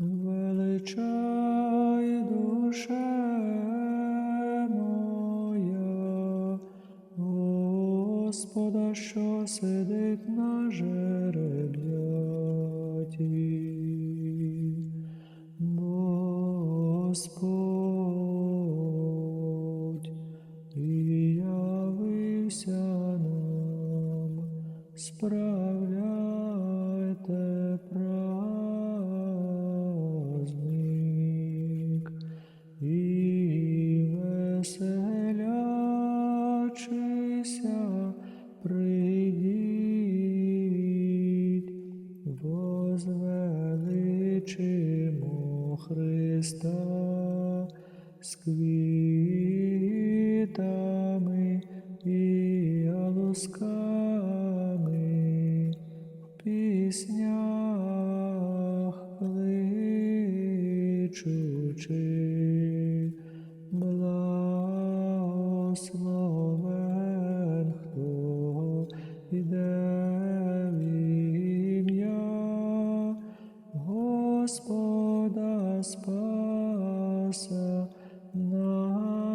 Величай душе моя, Господа, що сидить на жереб'яті. Господь і явився нам, справляйте веселячися прийдіть, возвеличимо Христа з квітами і лусками в піснях кличучи, Господа спаса нашого.